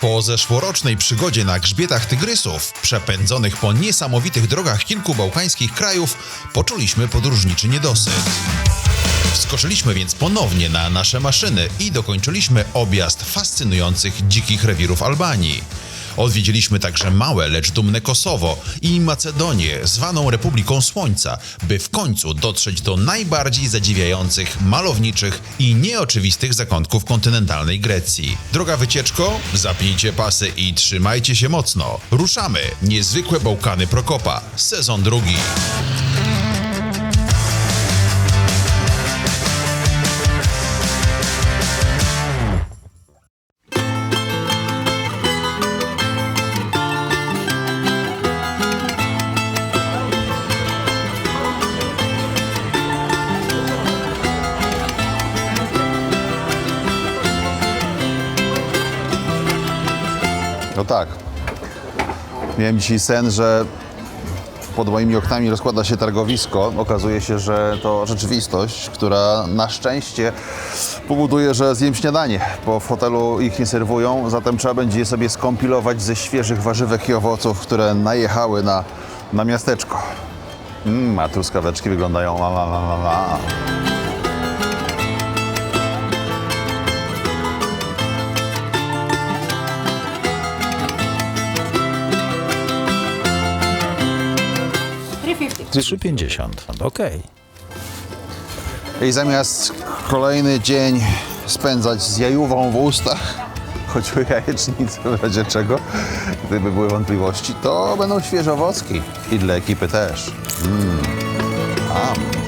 Po zeszłorocznej przygodzie na grzbietach tygrysów, przepędzonych po niesamowitych drogach kilku bałkańskich krajów, poczuliśmy podróżniczy niedosyt. Wskoczyliśmy więc ponownie na nasze maszyny i dokończyliśmy objazd fascynujących dzikich rewirów Albanii. Odwiedziliśmy także małe, lecz dumne Kosowo i Macedonię, zwaną Republiką Słońca, by w końcu dotrzeć do najbardziej zadziwiających, malowniczych i nieoczywistych zakątków kontynentalnej Grecji. Droga wycieczko, zapnijcie pasy i trzymajcie się mocno. Ruszamy! Niezwykłe Bałkany Prokopa, sezon drugi. No tak. Miałem dzisiaj sen, że pod moimi oknami rozkłada się targowisko. Okazuje się, że to rzeczywistość, która na szczęście powoduje, że zjem śniadanie, bo w hotelu ich nie serwują, zatem trzeba będzie je sobie skompilować ze świeżych warzywek i owoców, które najechały na, na miasteczko. Mmm, a truskaweczki wyglądają ma, ma, ma, ma. 3,50. Okej. I zamiast kolejny dzień spędzać z jajówą w ustach, choć o jajecznicę w razie czego, gdyby były wątpliwości, to będą świeże owocki. I dla ekipy też. Mmm.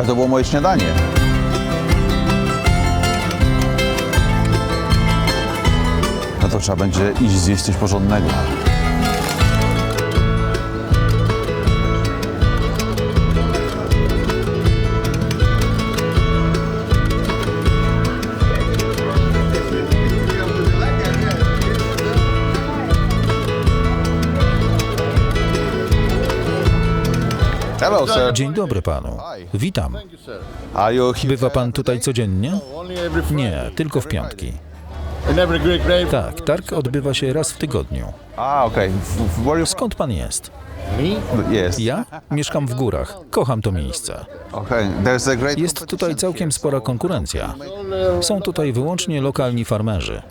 A to było moje śniadanie. No to trzeba będzie iść zjeść coś porządnego. Hello, sir. Dzień dobry panu. Witam. Are you here? Bywa pan tutaj codziennie? Nie, tylko w piątki. Tak, targ odbywa się raz w tygodniu. W- Where you Skąd pan jest? Yes. Ja mieszkam w górach. Kocham to miejsce. Okay. There's a great Jest tutaj całkiem spora konkurencja. Są tutaj wyłącznie lokalni farmerzy.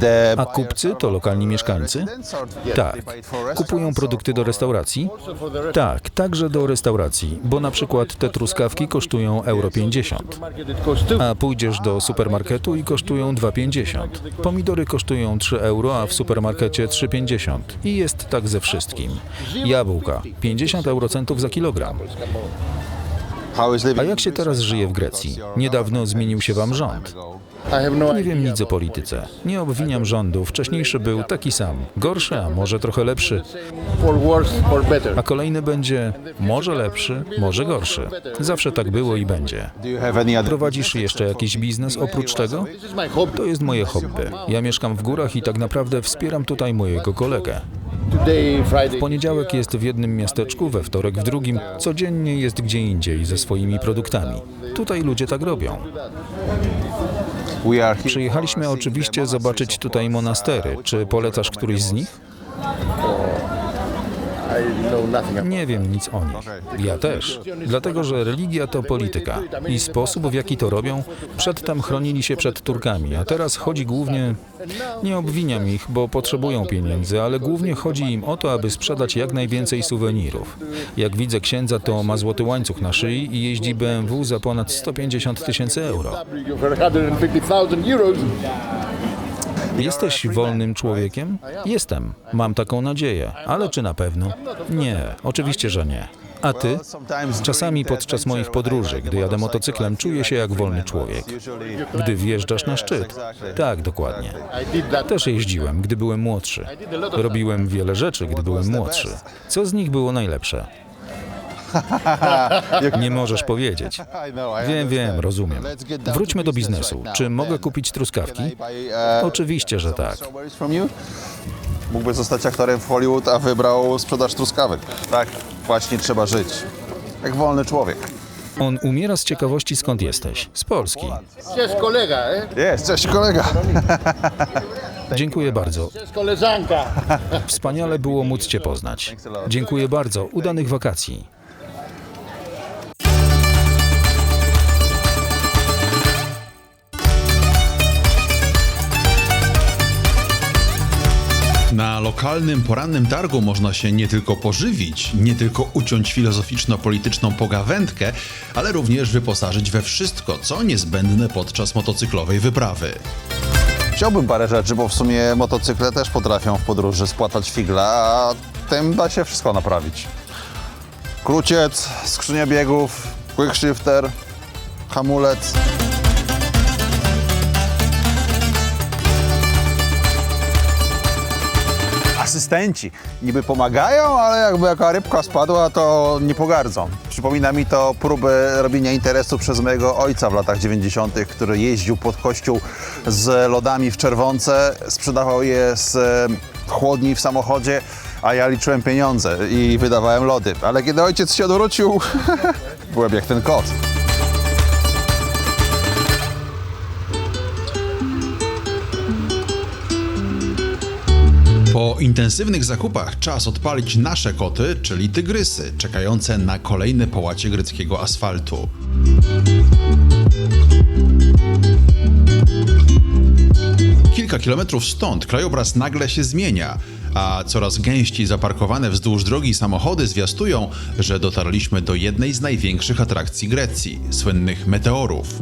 The A kupcy to lokalni mieszkańcy? Tak. Kupują produkty do restauracji? Tak, także do restauracji, bo na przykład te truskawki kosztują euro 50, a pójdziesz do supermarketu i kosztują 2,50. Pomidory kosztują 3 euro, a w supermarkecie 3,50. I jest tak ze wszystkim. Jabłka 50 eurocentów za kilogram. A jak się teraz żyje w Grecji? Niedawno zmienił się wam rząd. Nie wiem nic o polityce. Nie obwiniam rządu. Wcześniejszy był taki sam. Gorszy, a może trochę lepszy. A kolejny będzie może lepszy, może gorszy. Zawsze tak było i będzie. Do you have any other Prowadzisz jeszcze jakiś biznes oprócz tego? This is my hobby. To jest moje hobby. Ja mieszkam w górach i tak naprawdę wspieram tutaj mojego kolegę. Friday. Poniedziałek jest w jednym miasteczku, we wtorek w drugim, codziennie jest gdzie indziej ze swoimi produktami. Tutaj ludzie tak robią. Przyjechaliśmy oczywiście zobaczyć tutaj monastery. Czy polecasz któryś z nich? Nie wiem nic o nich. Ja też. Dlatego, że religia to polityka. I sposób, w jaki to robią, przedtem chronili się przed Turkami, a teraz chodzi głównie. Nie obwiniam ich, bo potrzebują pieniędzy, ale głównie chodzi im o to, aby sprzedać jak najwięcej suwenirów. Jak widzę księdza, to ma złoty łańcuch na szyi i jeździ BMW za ponad 150 tysięcy euro. For 150,000 euros. Jesteś wolnym człowiekiem? Jestem. Mam taką nadzieję. Ale czy na pewno? Nie, oczywiście, że nie. A ty? Czasami podczas moich podróży, gdy jadę motocyklem, czuję się jak wolny człowiek. Gdy wjeżdżasz na szczyt. Tak, dokładnie. Też jeździłem, gdy byłem młodszy. Robiłem wiele rzeczy, gdy byłem młodszy. Co z nich było najlepsze? Nie możesz powiedzieć. Wiem, wiem, rozumiem. Wróćmy do biznesu. Czy mogę kupić truskawki? uh, Oczywiście, że tak. Mógłby zostać aktorem w Hollywood, a wybrał sprzedaż truskawek. Tak, właśnie trzeba żyć. Jak wolny człowiek. On umiera z ciekawości skąd jesteś. Z Polski. Cześć kolega, eh? Jest, cześć kolega. Dziękuję bardzo. Cześć koleżanka. Wspaniale było móc Cię poznać. Dziękuję bardzo. Udanych wakacji. Lokalnym porannym targu można się nie tylko pożywić, nie tylko uciąć filozoficzno-polityczną pogawędkę, ale również wyposażyć we wszystko, co niezbędne podczas motocyklowej wyprawy. Chciałbym parę rzeczy, bo w sumie motocykle też potrafią w podróży spłatać figla, a tym da się wszystko naprawić. Kruciec, skrzynia biegów, quick shifter, hamulec. Asystenci niby pomagają, ale jakby jaka rybka spadła, to nie pogardzą. Przypomina mi to próbę robienia interesu przez mojego ojca w latach 90., który jeździł pod kościół z lodami w czerwonce, sprzedawał je z chłodni w samochodzie, a ja liczyłem pieniądze i wydawałem lody. Ale kiedy ojciec się odwrócił, byłem jak ten kot. Po intensywnych zakupach czas odpalić nasze koty, czyli tygrysy, czekające na kolejne połacie greckiego asfaltu. Kilka kilometrów stąd krajobraz nagle się zmienia, a coraz gęściej zaparkowane wzdłuż drogi samochody zwiastują, że dotarliśmy do jednej z największych atrakcji Grecji słynnych meteorów.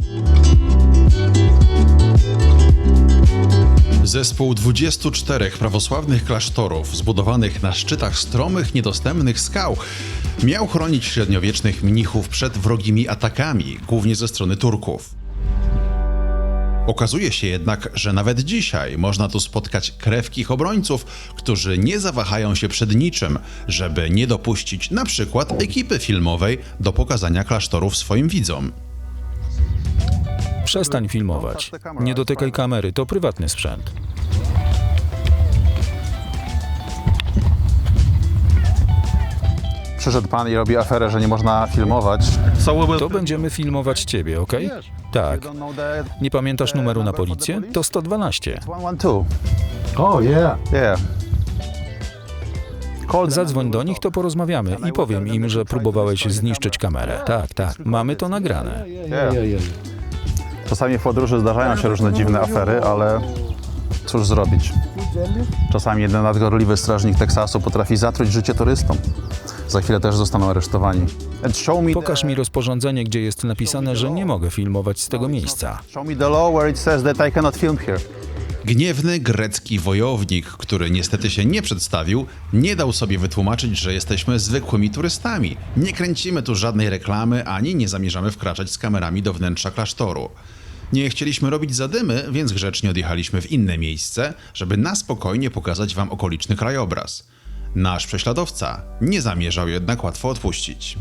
Zespół 24 prawosławnych klasztorów zbudowanych na szczytach stromych, niedostępnych skał miał chronić średniowiecznych mnichów przed wrogimi atakami, głównie ze strony Turków. Okazuje się jednak, że nawet dzisiaj można tu spotkać krewkich obrońców, którzy nie zawahają się przed niczym, żeby nie dopuścić na przykład ekipy filmowej do pokazania klasztorów swoim widzom. Przestań filmować. Nie dotykaj kamery, to prywatny sprzęt. Przyszedł pan i robi aferę, że nie można filmować. To będziemy filmować ciebie, ok? Tak. Nie pamiętasz numeru na policję? To 112. 112. Oh yeah. Yeah. Zadzwoń do nich, to porozmawiamy i powiem im, że próbowałeś zniszczyć kamerę. Tak, tak. Mamy to nagrane. Yeah. Czasami w podróży zdarzają się różne dziwne afery, ale cóż zrobić? Czasami jeden nadgorliwy strażnik Teksasu potrafi zatruć życie turystom. Za chwilę też zostaną aresztowani. Pokaż mi rozporządzenie, gdzie jest napisane, że nie mogę filmować z tego miejsca. show me the law where it says that I cannot film here. Gniewny grecki wojownik, który niestety się nie przedstawił, nie dał sobie wytłumaczyć, że jesteśmy zwykłymi turystami. Nie kręcimy tu żadnej reklamy, ani nie zamierzamy wkraczać z kamerami do wnętrza klasztoru. Nie chcieliśmy robić zadymy, więc grzecznie odjechaliśmy w inne miejsce, żeby na spokojnie pokazać wam okoliczny krajobraz. Nasz prześladowca nie zamierzał jednak łatwo odpuścić.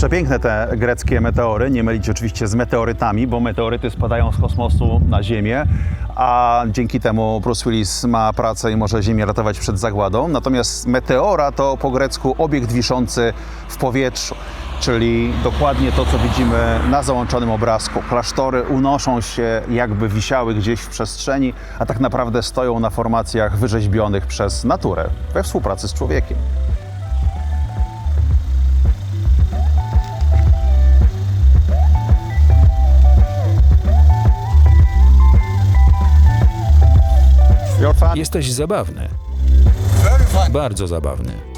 Przepiękne te greckie meteory, nie mylić oczywiście z meteorytami, bo meteoryty spadają z kosmosu na Ziemię, a dzięki temu Bruce Willis ma pracę i może Ziemię ratować przed zagładą. Natomiast meteora to po grecku obiekt wiszący w powietrzu, czyli dokładnie to, co widzimy na załączonym obrazku. Klasztory unoszą się, jakby wisiały gdzieś w przestrzeni, a tak naprawdę stoją na formacjach wyrzeźbionych przez naturę we współpracy z człowiekiem. Jesteś zabawny. Bardzo zabawny.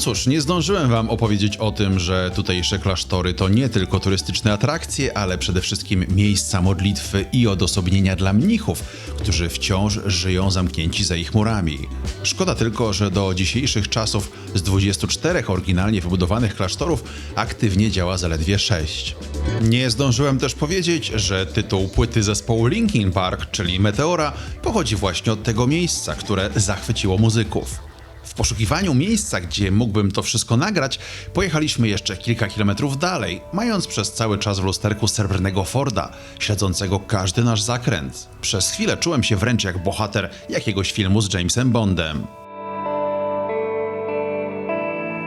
Cóż, nie zdążyłem Wam opowiedzieć o tym, że tutejsze klasztory to nie tylko turystyczne atrakcje, ale przede wszystkim miejsca modlitwy i odosobnienia dla mnichów, którzy wciąż żyją zamknięci za ich murami. Szkoda tylko, że do dzisiejszych czasów z 24 oryginalnie wybudowanych klasztorów aktywnie działa zaledwie 6. Nie zdążyłem też powiedzieć, że tytuł płyty zespołu Linkin Park, czyli Meteora, pochodzi właśnie od tego miejsca, które zachwyciło muzyków. W poszukiwaniu miejsca, gdzie mógłbym to wszystko nagrać, pojechaliśmy jeszcze kilka kilometrów dalej, mając przez cały czas w lusterku srebrnego Forda, śledzącego każdy nasz zakręt. Przez chwilę czułem się wręcz jak bohater jakiegoś filmu z Jamesem Bondem.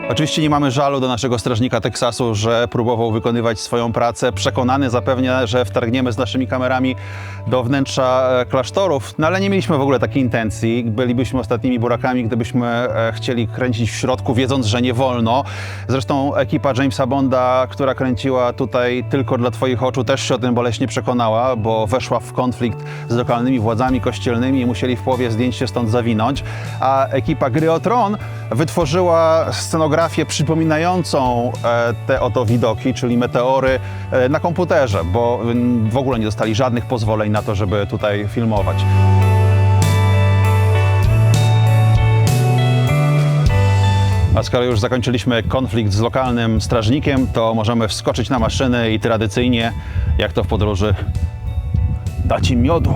Oczywiście nie mamy żalu do naszego strażnika Teksasu, że próbował wykonywać swoją pracę. Przekonany zapewnia, że wtargniemy z naszymi kamerami do wnętrza e, klasztorów, no ale nie mieliśmy w ogóle takiej intencji. Bylibyśmy ostatnimi burakami, gdybyśmy e, chcieli kręcić w środku, wiedząc, że nie wolno. Zresztą ekipa Jamesa Bonda, która kręciła tutaj tylko dla Twoich oczu, też się o tym boleśnie przekonała, bo weszła w konflikt z lokalnymi władzami kościelnymi i musieli w połowie zdjęć się stąd zawinąć. A ekipa Gry o Tron wytworzyła scenografię przypominającą e, te oto widoki, czyli meteory, e, na komputerze, bo mm, w ogóle nie dostali żadnych pozwoleń na to, żeby tutaj filmować. A skoro już zakończyliśmy konflikt z lokalnym strażnikiem, to możemy wskoczyć na maszyny i tradycyjnie, jak to w podróży, dać im miodu.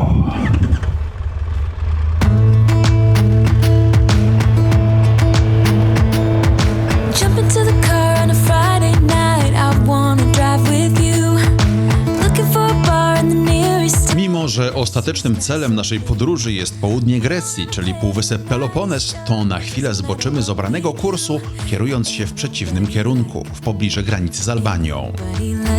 Ostatecznym celem naszej podróży jest południe Grecji, czyli półwysep Pelopones, to na chwilę zboczymy z obranego kursu, kierując się w przeciwnym kierunku, w pobliże granicy z Albanią.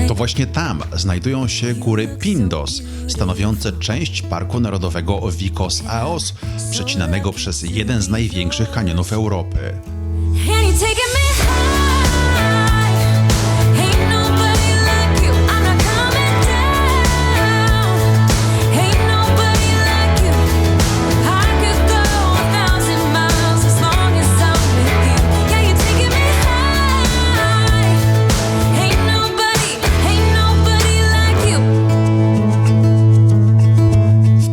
To właśnie tam znajdują się góry Pindos, stanowiące część Parku Narodowego Vikos Aos, przecinanego przez jeden z największych kanionów Europy.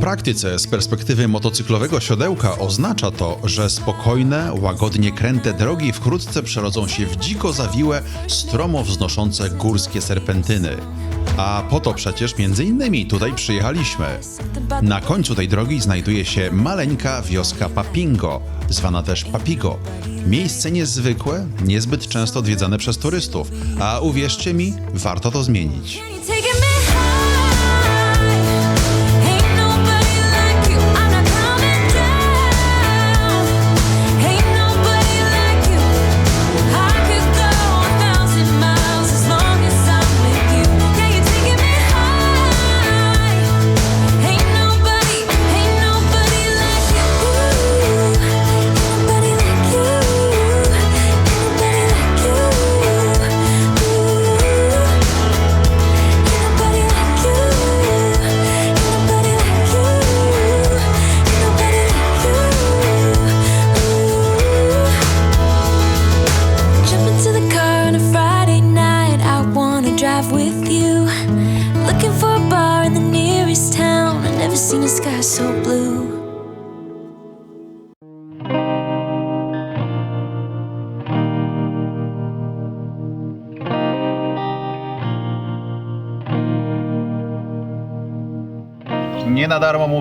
Praktyce z perspektywy motocyklowego siodełka oznacza to, że spokojne, łagodnie kręte drogi wkrótce przerodzą się w dziko zawiłe, stromo wznoszące górskie serpentyny. A po to przecież między innymi tutaj przyjechaliśmy. Na końcu tej drogi znajduje się maleńka wioska Papingo, zwana też Papigo. Miejsce niezwykłe, niezbyt często odwiedzane przez turystów, a uwierzcie mi, warto to zmienić.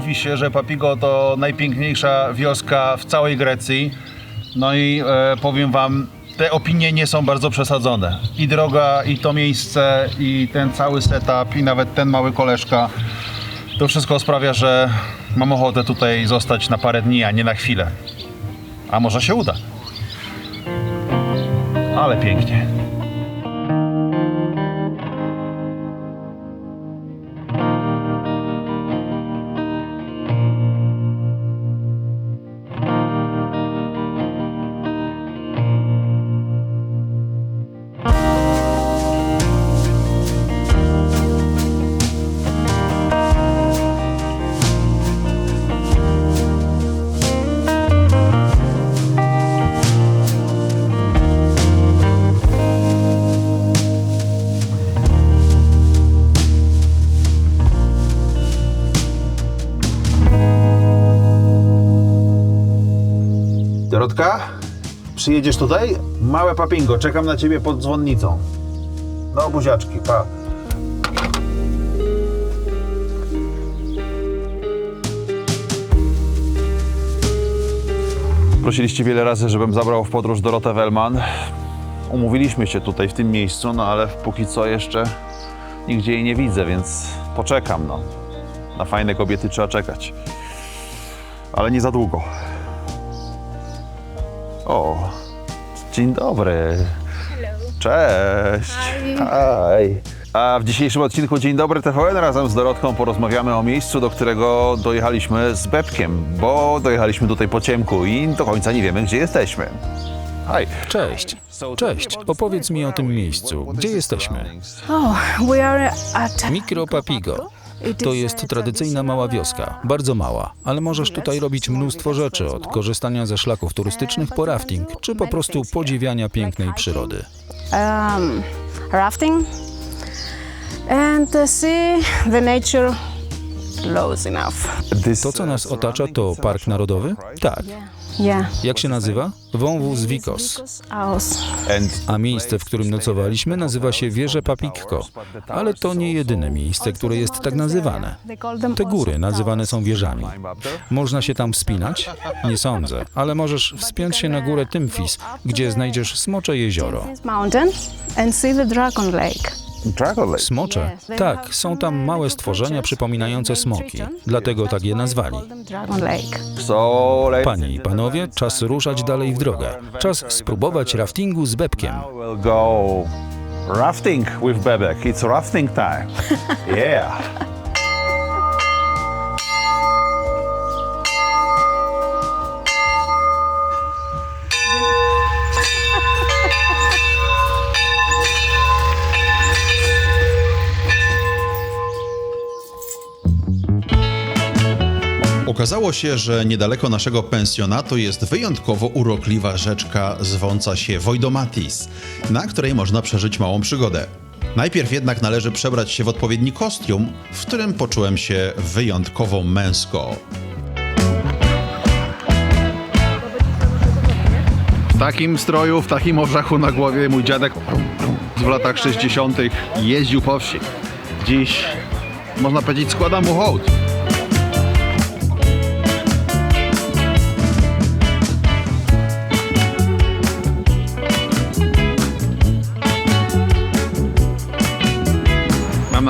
Mówi się, że Papigo to najpiękniejsza wioska w całej Grecji. No i e, powiem wam, te opinie nie są bardzo przesadzone. I droga, i to miejsce, i ten cały setup, i nawet ten mały koleżka. To wszystko sprawia, że mam ochotę tutaj zostać na parę dni, a nie na chwilę. A może się uda. Ale pięknie. Przyjedziesz tutaj? Małe papingo, czekam na ciebie pod dzwonnicą. No, buziaczki, pa. Prosiliście wiele razy, żebym zabrał w podróż Dorotę Wellman. Umówiliśmy się tutaj w tym miejscu, no ale póki co jeszcze nigdzie jej nie widzę, więc poczekam, no. Na fajne kobiety trzeba czekać. Ale nie za długo. O, dzień dobry. Cześć. Hi. A w dzisiejszym odcinku Dzień Dobry TVN razem z Dorotką porozmawiamy o miejscu, do którego dojechaliśmy z Bebkiem, bo dojechaliśmy tutaj po ciemku i do końca nie wiemy, gdzie jesteśmy. Hi. Cześć. Cześć. Opowiedz mi o tym miejscu. Gdzie jesteśmy? Oh, we are at Mikro Papigo. To jest tradycyjna mała wioska, bardzo mała, ale możesz tutaj robić mnóstwo rzeczy, od korzystania ze szlaków turystycznych po rafting, czy po prostu podziwiania pięknej przyrody. um, rafting and see the nature close enough. To, co nas otacza, to park narodowy? Tak. Jak się nazywa? Wąwóz Vikos. House. A miejsce, w którym nocowaliśmy, nazywa się Wieże Papikko. Ale to nie jedyne miejsce, które jest tak nazywane. Te góry nazywane są wieżami. Można się tam wspinać? Nie sądzę, ale możesz wspiąć się na górę Tymfis, gdzie znajdziesz Smocze Jezioro. Smocze? Tak, są tam małe stworzenia przypominające smoki, dlatego tak je nazwali. Panie i panowie, czas ruszać dalej w drogę. Czas spróbować raftingu z bebkiem. We'll go rafting with Bebek. It's rafting time. Yeah. Okazało się, że niedaleko naszego pensjonatu jest wyjątkowo urokliwa rzeczka zwąca się Wojdomatis, na której można przeżyć małą przygodę. Najpierw jednak należy przebrać się w odpowiedni kostium, w którym poczułem się wyjątkowo męsko. W takim stroju, w takim orzechu na głowie mój dziadek w latach 60. jeździł po wsi. Dziś, można powiedzieć, składa mu hołd.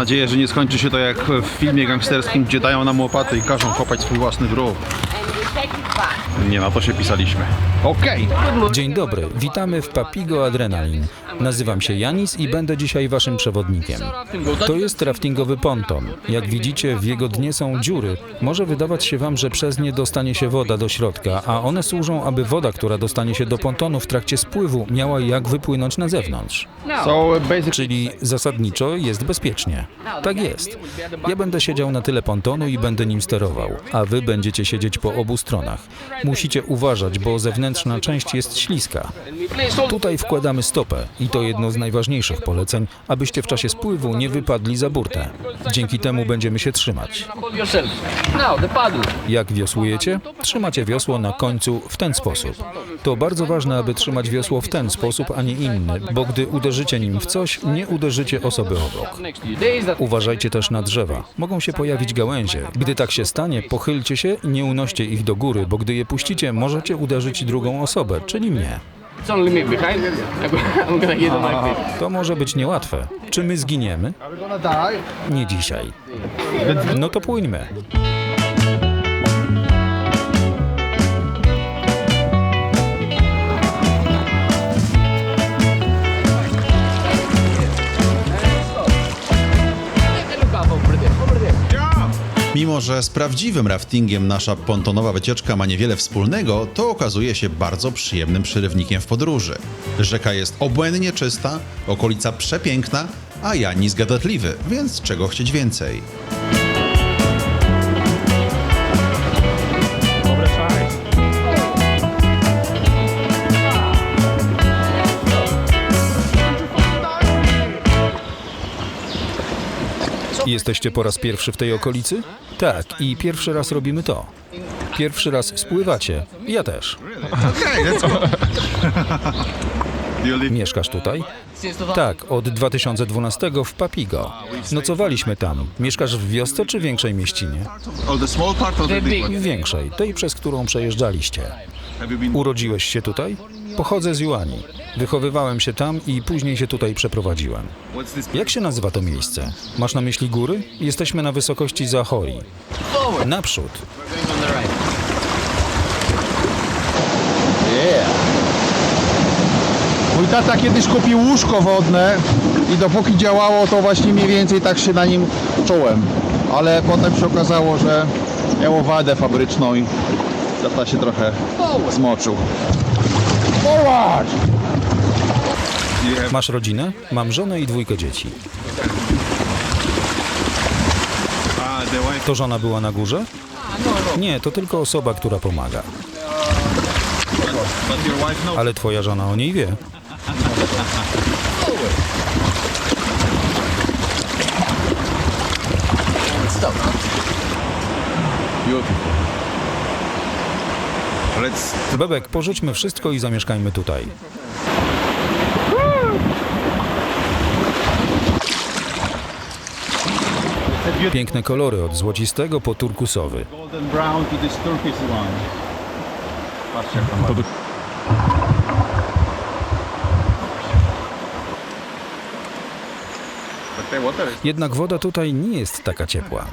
Nadzieję, że nie skończy się to jak w filmie gangsterskim, gdzie dają nam łopaty i każą kopać swój własny grób. Nie na to się pisaliśmy. Okej. Dzień dobry, witamy w Papigo Adrenalin. Nazywam się Janis i będę dzisiaj waszym przewodnikiem. To jest raftingowy ponton. Jak widzicie, w jego dnie są dziury. Może wydawać się wam, że przez nie dostanie się woda do środka, a one służą, aby woda, która dostanie się do pontonu w trakcie spływu, miała jak wypłynąć na zewnątrz. So Czyli zasadniczo jest bezpiecznie. Tak jest. Ja będę siedział na tyle pontonu i będę nim sterował, a wy będziecie siedzieć po obu stronach. Musicie uważać, bo zewnętrzna część jest śliska. Tutaj wkładamy stopę i to jedno z najważniejszych poleceń, abyście w czasie spływu nie wypadli za burtę. Dzięki temu będziemy się trzymać. Jak wiosłujecie? Trzymacie wiosło na końcu w ten sposób. To bardzo ważne, aby trzymać wiosło w ten sposób, a nie inny, bo gdy uderzycie nim w coś, nie uderzycie osoby obok. Uważajcie też na drzewa. Mogą się pojawić gałęzie. Gdy tak się stanie, pochylcie się nie unoście ich do góry, bo gdy je puścicie, możecie uderzyć drugą osobę, czyli mnie. To może być niełatwe. Czy my zginiemy? Nie dzisiaj. No to płyńmy. Mimo, że z prawdziwym raftingiem nasza pontonowa wycieczka ma niewiele wspólnego, to okazuje się bardzo przyjemnym przerywnikiem w podróży. Rzeka jest obłędnie czysta, okolica przepiękna, a ja niezgadatliwy, więc czego chcieć więcej. Jesteście po raz pierwszy w tej okolicy? Tak, i pierwszy raz robimy to. Pierwszy raz spływacie. Ja też. Mieszkasz tutaj? Tak, od 2012 w Papigo. Nocowaliśmy tam. Mieszkasz w wiosce czy większej mieścinie? W większej, tej przez którą przejeżdżaliście. Urodziłeś się tutaj? Pochodzę z Juani. Wychowywałem się tam i później się tutaj przeprowadziłem. Jak się nazywa to miejsce? Masz na myśli góry? Jesteśmy na wysokości Zahori. Naprzód. Mój tata kiedyś kupił łóżko wodne i dopóki działało, to właśnie mniej więcej tak się na nim czułem. Ale potem się okazało, że miało wadę fabryczną i tata się trochę zmoczył. Forward! Masz rodzinę? Mam żonę i dwójkę dzieci. To żona była na górze? Nie, to tylko osoba, która pomaga. Ale twoja żona o niej wie. Bebek, porzućmy wszystko i zamieszkajmy tutaj. Piękne kolory od złocistego po turkusowy. Jednak woda tutaj nie jest taka ciepła.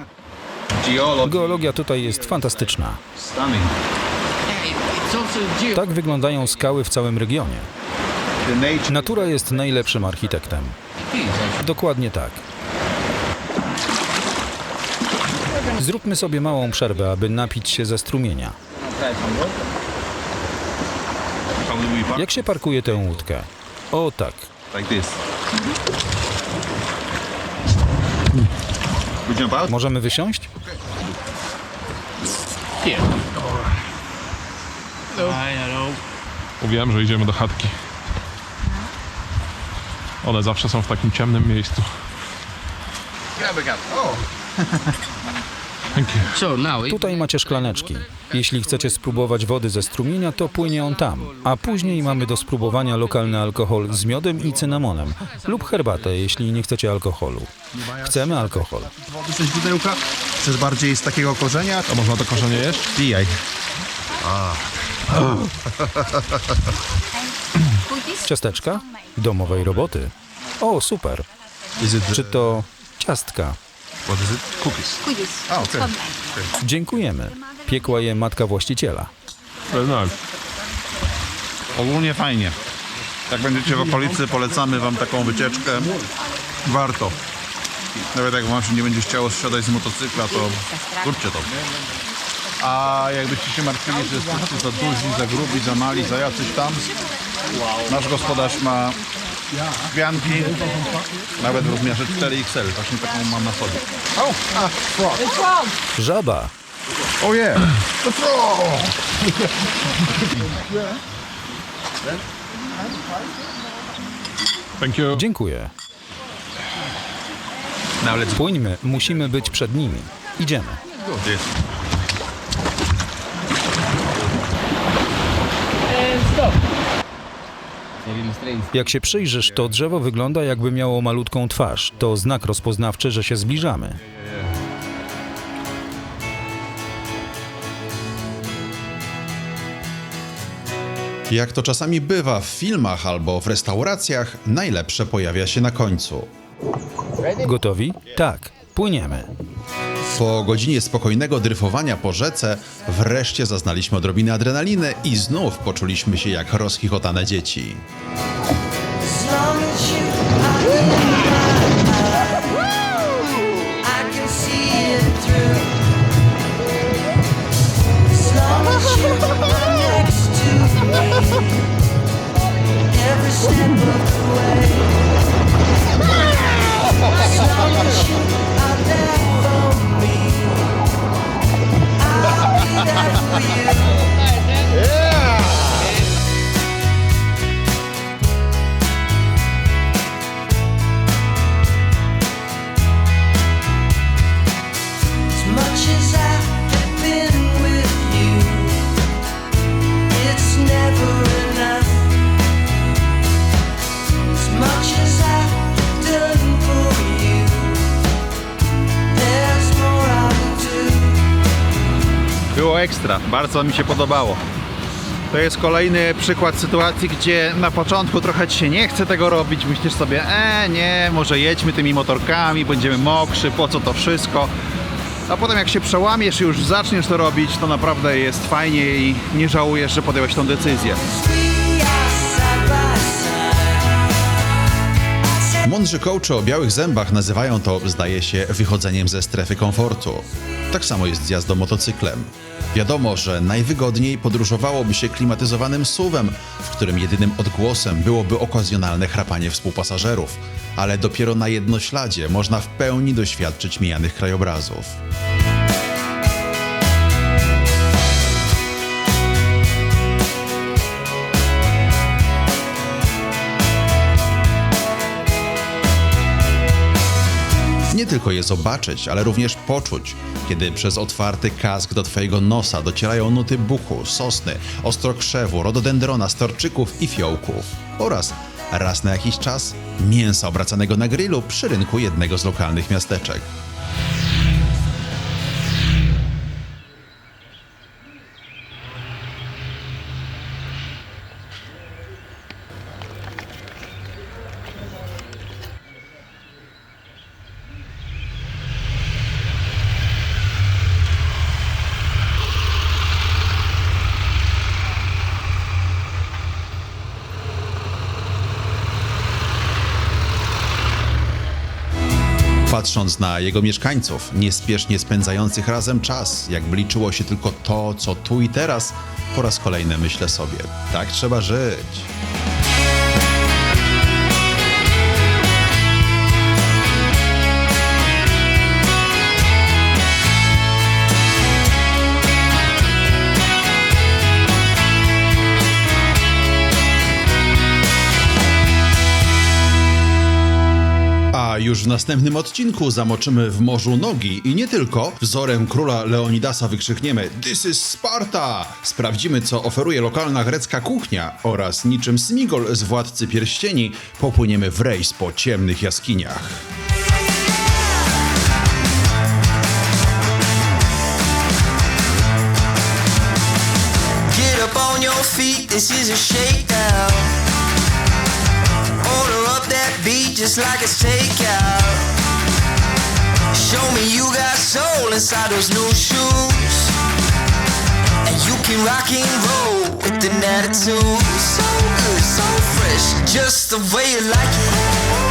Geologia tutaj jest fantastyczna. Tak wyglądają skały w całym regionie. Natura jest najlepszym architektem. Dokładnie tak. Zróbmy sobie małą przerwę, aby napić się ze strumienia. Jak się parkuje tę łódkę? O tak. Możemy wysiąść? Mówiłem, że idziemy do chatki. One zawsze są w takim ciemnym miejscu. Thank you. So now, Tutaj macie szklaneczki. Jeśli chcecie spróbować wody ze strumienia, to płynie on tam. A później mamy do spróbowania lokalny alkohol z miodem i cynamonem. Lub herbatę, jeśli nie chcecie alkoholu. Chcemy alkohol. Wody coś pudełka? Chcesz bardziej z takiego korzenia? A można to korzenie jeść? Pijaj. Ciasteczka? Domowej roboty. O, super. Czy to ciastka? What is it? Cookies. A, okej. Dziękujemy. Piekła je matka właściciela. Nice. Ogólnie fajnie. Jak będziecie w okolicy, polecamy wam taką wycieczkę. Warto. Nawet jak wam się nie będzie chciało zsiadać z motocykla, to zróbcie to. A jakbyście się martwili, że jesteście za duzi, za grubi, za mali, za jacyś tam, nasz gospodarz ma pianki, nawet w rozmiarze 4XL. Właśnie taką mam na sobie. Żaba. Oh yeah! Thank you. Dziękuję. Płyńmy, musimy być przed nimi. Idziemy. Jak się przyjrzysz, to drzewo wygląda jakby miało malutką twarz. To znak rozpoznawczy, że się zbliżamy. Jak to czasami bywa w filmach albo w restauracjach, najlepsze pojawia się na końcu. Gotowi? Tak. Płyniemy. Po godzinie spokojnego dryfowania po rzece, wreszcie zaznaliśmy odrobinę adrenaliny i znów poczuliśmy się jak rozchichotane dzieci. Every step of the way. I'll be there for you. Bardzo mi się podobało. To jest kolejny przykład sytuacji, gdzie na początku trochę ci się nie chce tego robić. Myślisz sobie, e nie, może jedźmy tymi motorkami, będziemy mokrzy, po co to wszystko. A potem jak się przełamiesz i już zaczniesz to robić, to naprawdę jest fajnie i nie żałujesz, że podjąłeś tą decyzję. Mądrzy coache o białych zębach nazywają to, zdaje się, wychodzeniem ze strefy komfortu. Tak samo jest z jazdą motocyklem. Wiadomo, że najwygodniej podróżowałoby się klimatyzowanym suwem, w którym jedynym odgłosem byłoby okazjonalne chrapanie współpasażerów, ale dopiero na jednośladzie można w pełni doświadczyć mijanych krajobrazów. Tylko je zobaczyć, ale również poczuć, kiedy przez otwarty kask do Twojego nosa docierają nuty buchu, sosny, ostrokrzewu, rododendrona, storczyków i fiołków oraz raz na jakiś czas mięsa obracanego na grillu przy rynku jednego z lokalnych miasteczek. Patrząc na jego mieszkańców, niespiesznie spędzających razem czas, jakby liczyło się tylko to, co tu i teraz, po raz kolejny myślę sobie, tak trzeba żyć. Już w następnym odcinku zamoczymy w morzu nogi i nie tylko. Wzorem króla Leonidasa wykrzykniemy This is Sparta! Sprawdzimy, co oferuje lokalna grecka kuchnia oraz niczym Smigol z Władcy Pierścieni popłyniemy w rejs po ciemnych jaskiniach. Get up on your feet, this is a shakedown. Beat just like it's takeout. Show me you got soul inside those new shoes. And you can rock and roll with an attitude. So good, so fresh, just the way you like it.